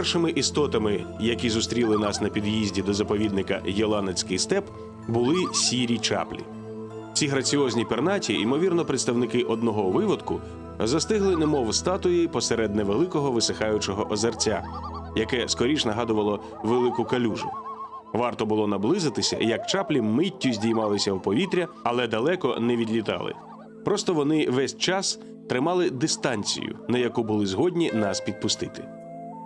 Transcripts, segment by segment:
Першими істотами, які зустріли нас на під'їзді до заповідника Єланецький степ, були сірі чаплі. Ці граціозні пернаті, ймовірно, представники одного виводку, застигли немов статуї посеред невеликого висихаючого озерця, яке скоріш нагадувало велику калюжу. Варто було наблизитися, як чаплі миттю здіймалися в повітря, але далеко не відлітали. Просто вони весь час тримали дистанцію, на яку були згодні нас підпустити.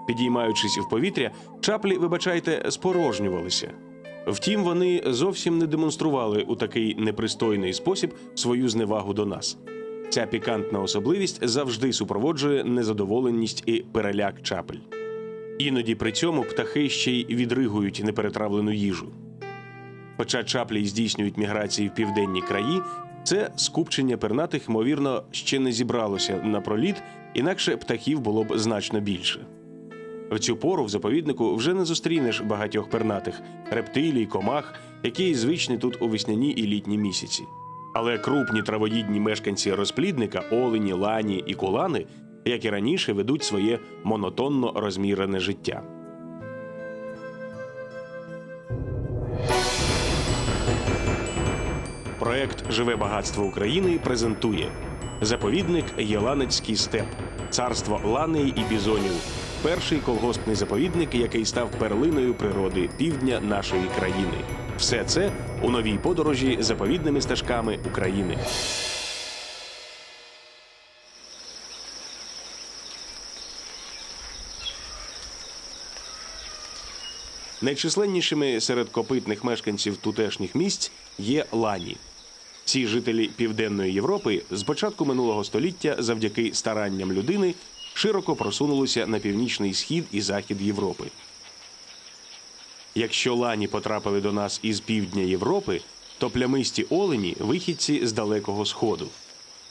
Підіймаючись в повітря, чаплі, вибачайте, спорожнювалися. Втім, вони зовсім не демонстрували у такий непристойний спосіб свою зневагу до нас. Ця пікантна особливість завжди супроводжує незадоволеність і переляк чапель. Іноді при цьому птахи ще й відригують неперетравлену їжу. Хоча чаплі здійснюють міграції в південні краї, це скупчення пернатих, ймовірно, ще не зібралося на проліт, інакше птахів було б значно більше. В цю пору в заповіднику вже не зустрінеш багатьох пернатих рептилій, комах, які звичні тут у весняні і літні місяці. Але крупні травоїдні мешканці розплідника, олені, лані і кулани, як і раніше, ведуть своє монотонно розмірене життя. Проект Живе багатство України презентує заповідник Єланецький степ, царство ланей і бізонів. Перший колгоспний заповідник, який став перлиною природи півдня нашої країни. Все це у новій подорожі заповідними стежками України. Найчисленнішими серед копитних мешканців тутешніх місць є лані. Ці жителі Південної Європи з початку минулого століття, завдяки старанням людини, широко просунулися на північний схід і захід Європи. Якщо лані потрапили до нас із півдня Європи, то плямисті олені вихідці з далекого сходу.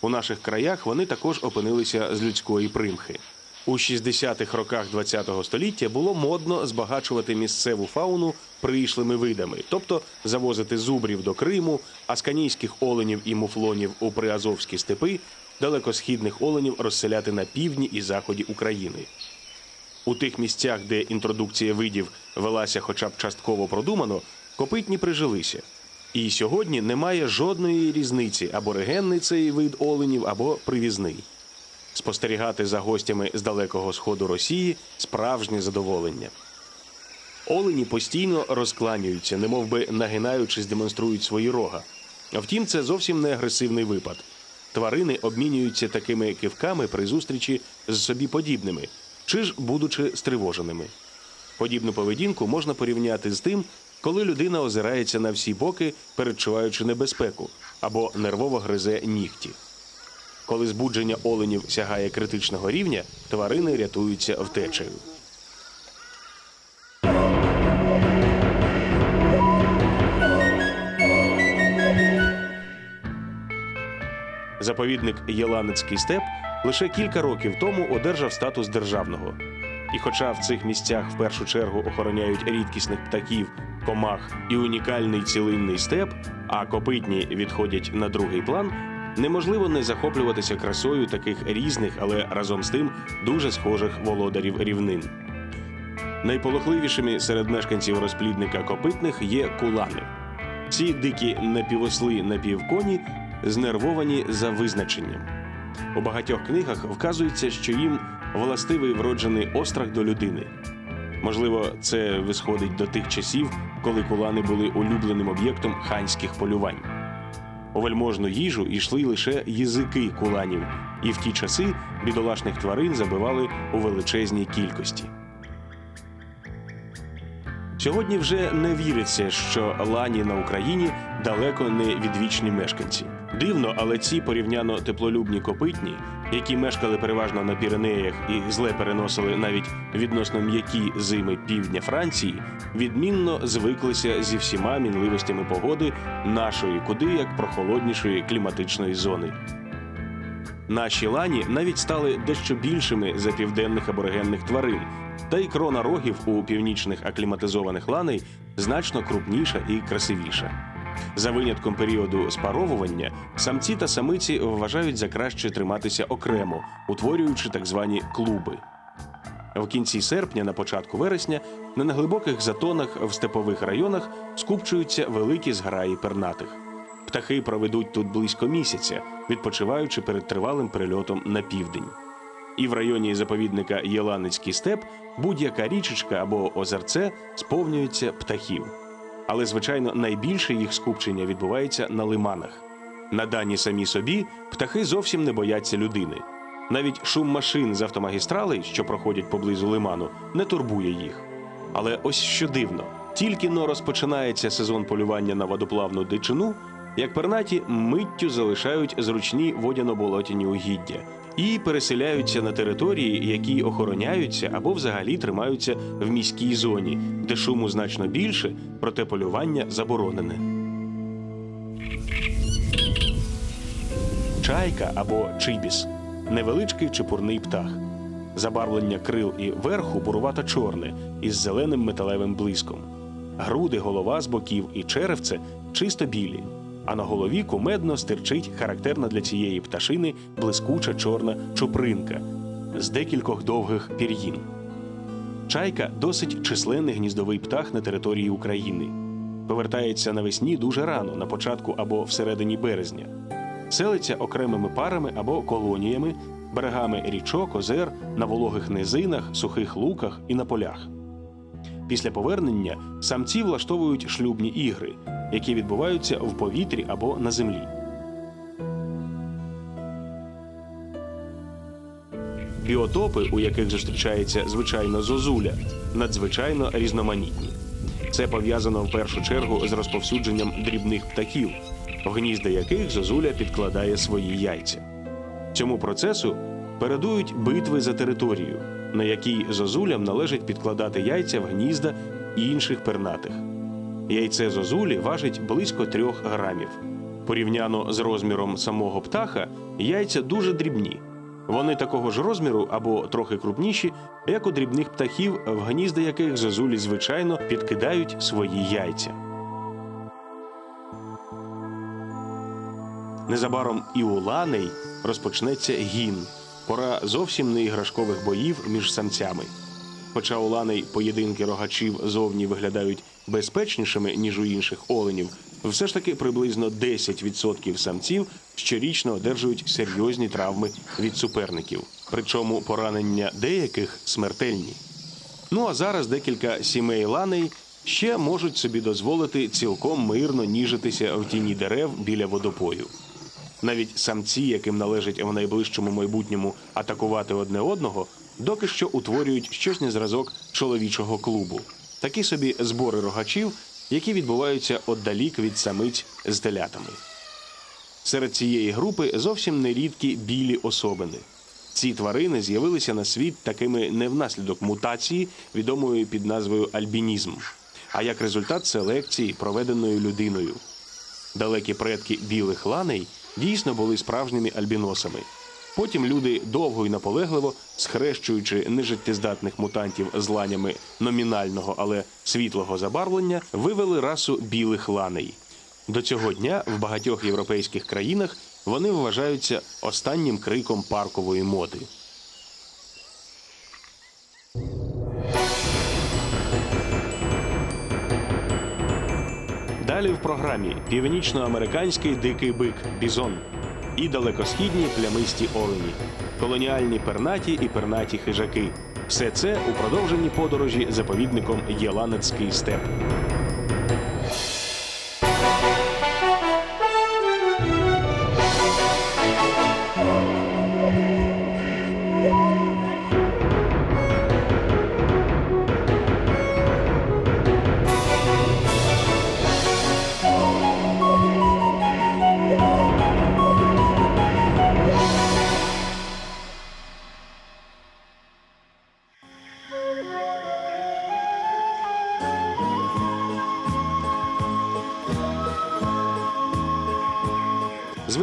У наших краях вони також опинилися з людської примхи. У 60-х роках ХХ століття було модно збагачувати місцеву фауну прийшлими видами, тобто завозити зубрів до Криму, асканійських оленів і муфлонів у приазовські степи, далекосхідних оленів розселяти на півдні і заході України. У тих місцях, де інтродукція видів велася хоча б частково продумано, копитні прижилися. І сьогодні немає жодної різниці аборигенний цей вид оленів або привізний. Спостерігати за гостями з далекого сходу Росії справжнє задоволення. Олені постійно розкланюються, немов би нагинаючись, демонструють свої рога. Втім, це зовсім не агресивний випад. Тварини обмінюються такими кивками при зустрічі з собі подібними, чи ж будучи стривоженими. Подібну поведінку можна порівняти з тим, коли людина озирається на всі боки, передчуваючи небезпеку, або нервово гризе нігті. Коли збудження оленів сягає критичного рівня, тварини рятуються втечею. Заповідник Єланецький степ лише кілька років тому одержав статус державного. І хоча в цих місцях в першу чергу охороняють рідкісних птахів, комах і унікальний цілинний степ, а копитні відходять на другий план, неможливо не захоплюватися красою таких різних, але разом з тим дуже схожих володарів рівнин. Найполохливішими серед мешканців розплідника копитних є кулани. Ці дикі напівосли напівконі знервовані за визначенням. У багатьох книгах вказується, що їм властивий вроджений острах до людини. Можливо, це висходить до тих часів, коли кулани були улюбленим об'єктом ханських полювань. У вельможну їжу йшли лише язики куланів, і в ті часи бідолашних тварин забивали у величезній кількості. Сьогодні вже не віриться, що лані на Україні далеко не відвічні мешканці. Дивно, але ці порівняно теплолюбні копитні, які мешкали переважно на Піренеях і зле переносили навіть відносно м'які зими півдня Франції, відмінно звиклися зі всіма мінливостями погоди нашої, куди як прохолоднішої кліматичної зони. Наші лані навіть стали дещо більшими за південних аборигенних тварин, та й крона рогів у північних акліматизованих ланей значно крупніша і красивіша. За винятком періоду спаровування, самці та самиці вважають за краще триматися окремо, утворюючи так звані клуби. В кінці серпня, на початку вересня, на неглибоких затонах в степових районах скупчуються великі зграї пернатих. Птахи проведуть тут близько місяця, відпочиваючи перед тривалим перельотом на південь. І в районі заповідника Єланицький степ будь-яка річечка або озерце сповнюється птахів. Але, звичайно, найбільше їх скупчення відбувається на лиманах. На дані самі собі птахи зовсім не бояться людини. Навіть шум машин з автомагістралей, що проходять поблизу лиману, не турбує їх. Але ось що дивно: тільки но розпочинається сезон полювання на водоплавну дичину, як пернаті миттю залишають зручні водяно-болотяні угіддя і переселяються на території, які охороняються або взагалі тримаються в міській зоні, де шуму значно більше, проте полювання заборонене. Чайка або чибіс невеличкий чепурний птах. Забарвлення крил і верху бурувато чорне із зеленим металевим блиском. Груди, голова з боків і черевце чисто білі, а на голові кумедно стирчить характерна для цієї пташини блискуча чорна чупринка з декількох довгих пір'їн. Чайка досить численний гніздовий птах на території України. Повертається навесні дуже рано, на початку або всередині березня. Селиться окремими парами або колоніями, берегами річок, озер, на вологих низинах, сухих луках і на полях. Після повернення самці влаштовують шлюбні ігри, які відбуваються в повітрі або на землі. Біотопи, у яких зустрічається звичайно зозуля, надзвичайно різноманітні. Це пов'язано в першу чергу з розповсюдженням дрібних птахів, в гнізда яких зозуля підкладає свої яйця. Цьому процесу передують битви за територію, на якій зозулям належить підкладати яйця в гнізда інших пернатих. Яйце зозулі важить близько трьох грамів. Порівняно з розміром самого птаха, яйця дуже дрібні. Вони такого ж розміру або трохи крупніші, як у дрібних птахів, в гнізда яких зозулі звичайно підкидають свої яйця. Незабаром і у ланей розпочнеться гін. Пора зовсім не іграшкових боїв між самцями. Хоча у ланей поєдинки рогачів зовні виглядають безпечнішими, ніж у інших оленів, все ж таки приблизно 10% самців щорічно одержують серйозні травми від суперників. Причому поранення деяких смертельні. Ну а зараз декілька сімей ланей ще можуть собі дозволити цілком мирно ніжитися в тіні дерев біля водопою. Навіть самці, яким належить в найближчому майбутньому атакувати одне одного, доки що утворюють щось на зразок чоловічого клубу. Такі собі збори рогачів, які відбуваються отдалік від самиць з телятами. Серед цієї групи зовсім нерідкі білі особини. Ці тварини з'явилися на світ такими не внаслідок мутації, відомої під назвою альбінізм, а як результат селекції, проведеної людиною. Далекі предки білих ланей дійсно були справжніми альбіносами. Потім люди довго і наполегливо, схрещуючи нежиттєздатних мутантів з ланями номінального, але світлого забарвлення, вивели расу білих ланей. До цього дня в багатьох європейських країнах вони вважаються останнім криком паркової моди. Програмі північноамериканський дикий бик бізон і далекосхідні плямисті олені, колоніальні пернаті і пернаті хижаки. Все це у продовженні подорожі заповідником Єланецький степ.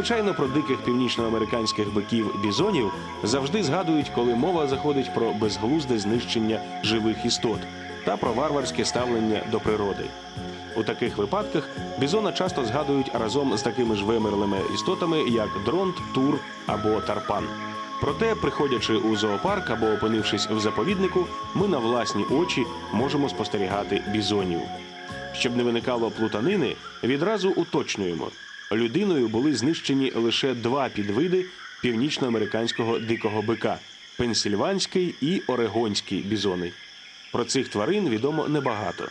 Звичайно, про диких північноамериканських биків бізонів завжди згадують, коли мова заходить про безглузде знищення живих істот та про варварське ставлення до природи. У таких випадках бізона часто згадують разом з такими ж вимерлими істотами, як дронт, тур або тарпан. Проте, приходячи у зоопарк або опинившись в заповіднику, ми на власні очі можемо спостерігати бізонів. Щоб не виникало плутанини, відразу уточнюємо: людиною були знищені лише два підвиди північноамериканського дикого бика пенсільванський і орегонський бізони. Про цих тварин відомо небагато.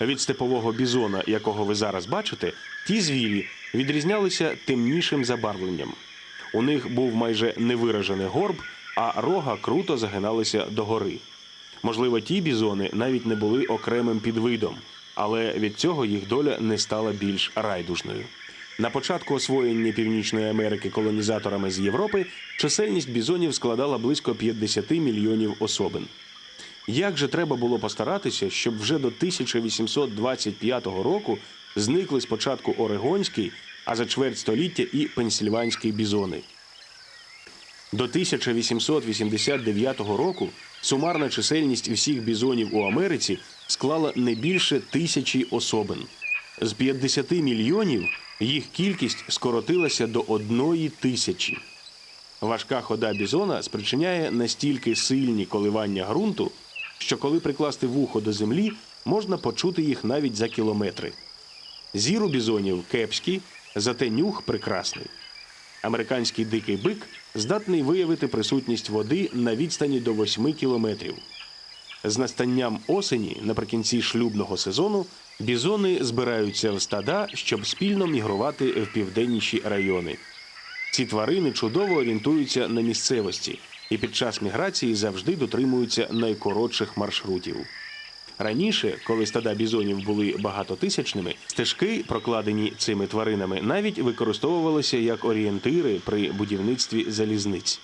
Від степового бізона, якого ви зараз бачите, ті звірі відрізнялися темнішим забарвленням. У них був майже невиражений горб, а рога круто загиналися догори. Можливо, ті бізони навіть не були окремим підвидом, але від цього їх доля не стала більш райдужною. На початку освоєння Північної Америки колонізаторами з Європи чисельність бізонів складала близько 50 мільйонів особин. Як же треба було постаратися, щоб вже до 1825 року зникли спочатку Орегонський, а за чверть століття і пенсільванський бізони. До 1889 року сумарна чисельність всіх бізонів у Америці склала не більше тисячі особин. З 50 мільйонів їх кількість скоротилася до одної тисячі. Важка хода бізона спричиняє настільки сильні коливання ґрунту, що коли прикласти вухо до землі, можна почути їх навіть за кілометри. Зір у бізонів кепський, зате нюх прекрасний. Американський дикий бик здатний виявити присутність води на відстані до 8 кілометрів. З настанням осені наприкінці шлюбного сезону бізони збираються в стада, щоб спільно мігрувати в південніші райони. Ці тварини чудово орієнтуються на місцевості і під час міграції завжди дотримуються найкоротших маршрутів. Раніше, коли стада бізонів були багатотисячними, стежки, прокладені цими тваринами, навіть використовувалися як орієнтири при будівництві залізниць.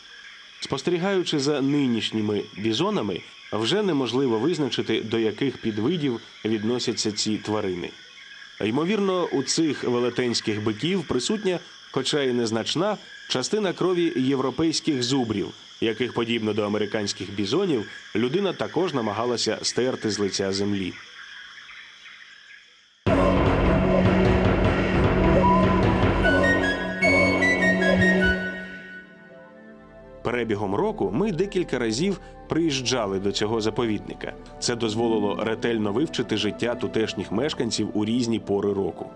Спостерігаючи за нинішніми бізонами, вже неможливо визначити, до яких підвидів відносяться ці тварини. Ймовірно, у цих велетенських биків присутня, хоча й незначна, частина крові європейських зубрів, яких, подібно до американських бізонів, людина також намагалася стерти з лиця землі. Перебігом року ми декілька разів приїжджали до цього заповідника. Це дозволило ретельно вивчити життя тутешніх мешканців у різні пори року.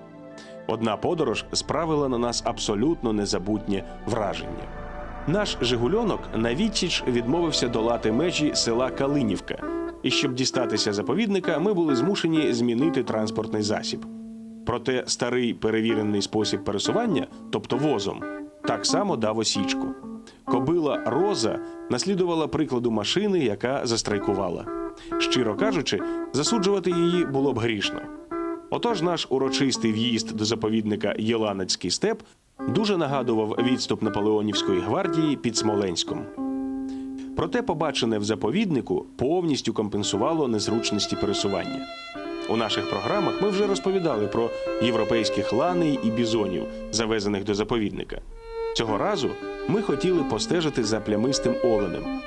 Одна подорож справила на нас абсолютно незабутнє враження. Наш Жигульонок на відсіч відмовився долати межі села Калинівка, і щоб дістатися заповідника, ми були змушені змінити транспортний засіб. Проте старий перевірений спосіб пересування, тобто возом, так само дав осічку. Кобила Роза наслідувала прикладу машини, яка застрайкувала. Щиро кажучи, засуджувати її було б грішно. Отож, наш урочистий в'їзд до заповідника Єланецький степ дуже нагадував відступ Наполеонівської гвардії під Смоленськом. Проте побачене в заповіднику повністю компенсувало незручності пересування. У наших програмах ми вже розповідали про європейських ланей і бізонів, завезених до заповідника. Цього разу ми хотіли постежити за плямистим оленем.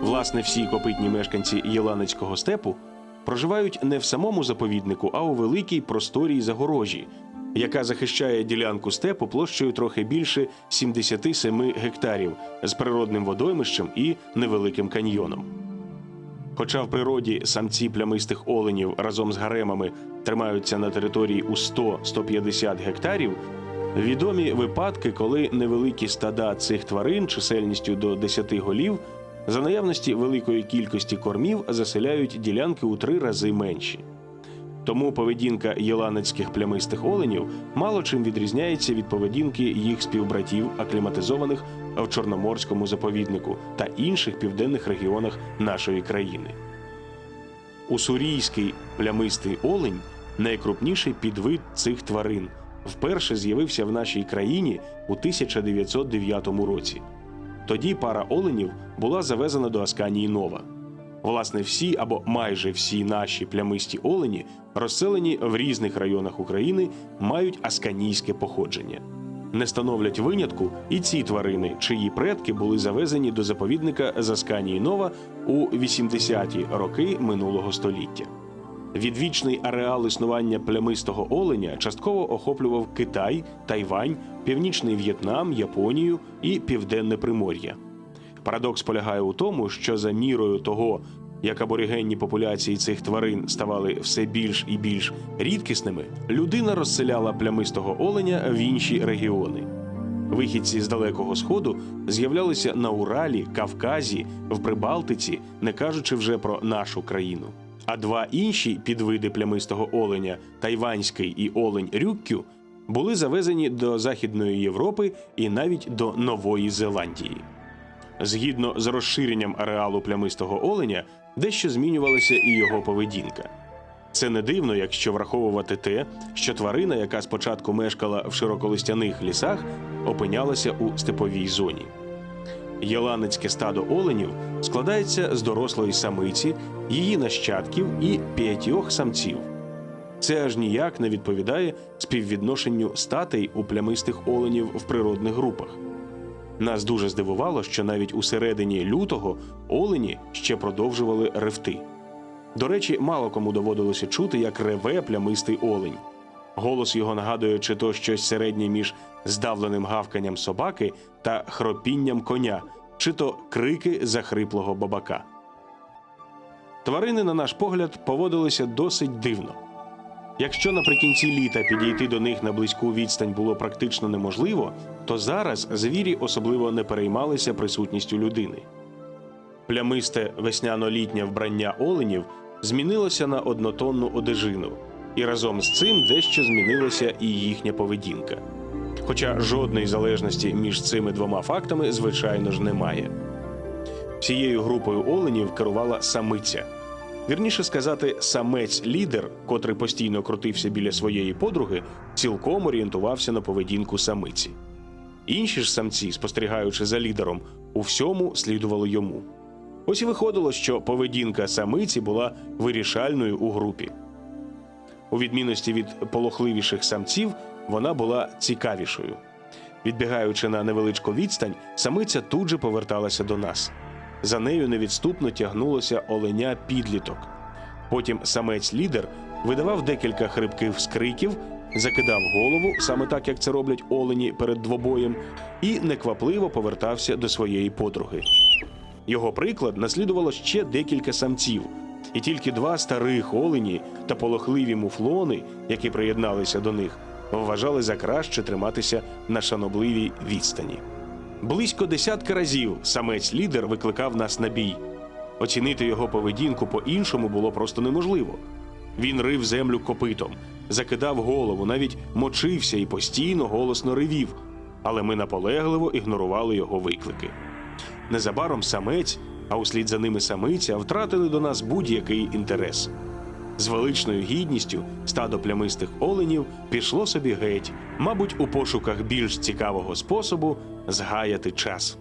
Власне, всі копитні мешканці Єланецького степу проживають не в самому заповіднику, а у великій просторій загорожі, яка захищає ділянку степу площею трохи більше 77 гектарів з природним водоймищем і невеликим каньйоном. Хоча в природі самці плямистих оленів разом з гаремами тримаються на території у 100-150 гектарів, відомі випадки, коли невеликі стада цих тварин чисельністю до 10 голів за наявності великої кількості кормів заселяють ділянки у три рази менші. Тому поведінка єланецьких плямистих оленів мало чим відрізняється від поведінки їх співбратів, акліматизованих в Чорноморському заповіднику та інших південних регіонах нашої країни. Уссурійський плямистий олень найкрупніший підвид цих тварин. Вперше з'явився в нашій країні у 1909 році. Тоді пара оленів була завезена до Асканії Нова. Власне, всі або майже всі наші плямисті олені, розселені в різних районах України, мають асканійське походження. Не становлять винятку і ці тварини, чиї предки були завезені до заповідника з Асканії Нова у 80-ті роки минулого століття. Відвічний ареал існування плямистого оленя частково охоплював Китай, Тайвань, Північний В'єтнам, Японію і Південне Примор'я. Парадокс полягає у тому, що за мірою того, як аборигенні популяції цих тварин ставали все більш і більш рідкісними, людина розселяла плямистого оленя в інші регіони. Вихідці з далекого сходу з'являлися на Уралі, Кавказі, в Прибалтиці, не кажучи вже про нашу країну. А два інші підвиди плямистого оленя тайванський і олень рюккю були завезені до Західної Європи і навіть до Нової Зеландії. Згідно з розширенням ареалу плямистого оленя, дещо змінювалася і його поведінка. Це не дивно, якщо враховувати те, що тварина, яка спочатку мешкала в широколистяних лісах, опинялася у степовій зоні. Єланецьке стадо оленів складається з дорослої самиці, її нащадків і п'ятьох самців. Це аж ніяк не відповідає співвідношенню статей у плямистих оленів в природних групах. Нас дуже здивувало, що навіть у середині лютого олені ще продовжували ревти. До речі, мало кому доводилося чути, як реве плямистий олень. Голос його нагадує, чи то щось середнє між здавленим гавканням собаки та хропінням коня, чи то крики захриплого бабака. Тварини, на наш погляд, поводилися досить дивно. Якщо наприкінці літа підійти до них на близьку відстань було практично неможливо, то зараз звірі особливо не переймалися присутністю людини. Плямисте весняно-літнє вбрання оленів змінилося на однотонну одежину, і разом з цим дещо змінилася і їхня поведінка. Хоча жодної залежності між цими двома фактами, звичайно ж, немає. Всією групою оленів керувала самиця. Вірніше сказати, самець-лідер, котрий постійно крутився біля своєї подруги, цілком орієнтувався на поведінку самиці. Інші ж самці, спостерігаючи за лідером, у всьому слідували йому. Ось і виходило, що поведінка самиці була вирішальною у групі. У відмінності від полохливіших самців, вона була цікавішою. Відбігаючи на невеличку відстань, самиця тут же поверталася до нас. За нею невідступно тягнулося оленя підліток. Потім самець-лідер видавав декілька хрипких скриків, закидав голову, саме так як це роблять олені перед двобоєм, і неквапливо повертався до своєї подруги. Його приклад наслідувало ще декілька самців, і тільки два старих олені та полохливі муфлони, які приєдналися до них, вважали за краще триматися на шанобливій відстані. Близько десятка разів самець-лідер викликав нас на бій. Оцінити його поведінку по-іншому було просто неможливо. Він рив землю копитом, закидав голову, навіть мочився і постійно голосно ревів, але ми наполегливо ігнорували його виклики. Незабаром самець, а услід за ними самиця, втратили до нас будь-який інтерес. З величною гідністю стадо плямистих оленів пішло собі геть, мабуть, у пошуках більш цікавого способу згаяти час.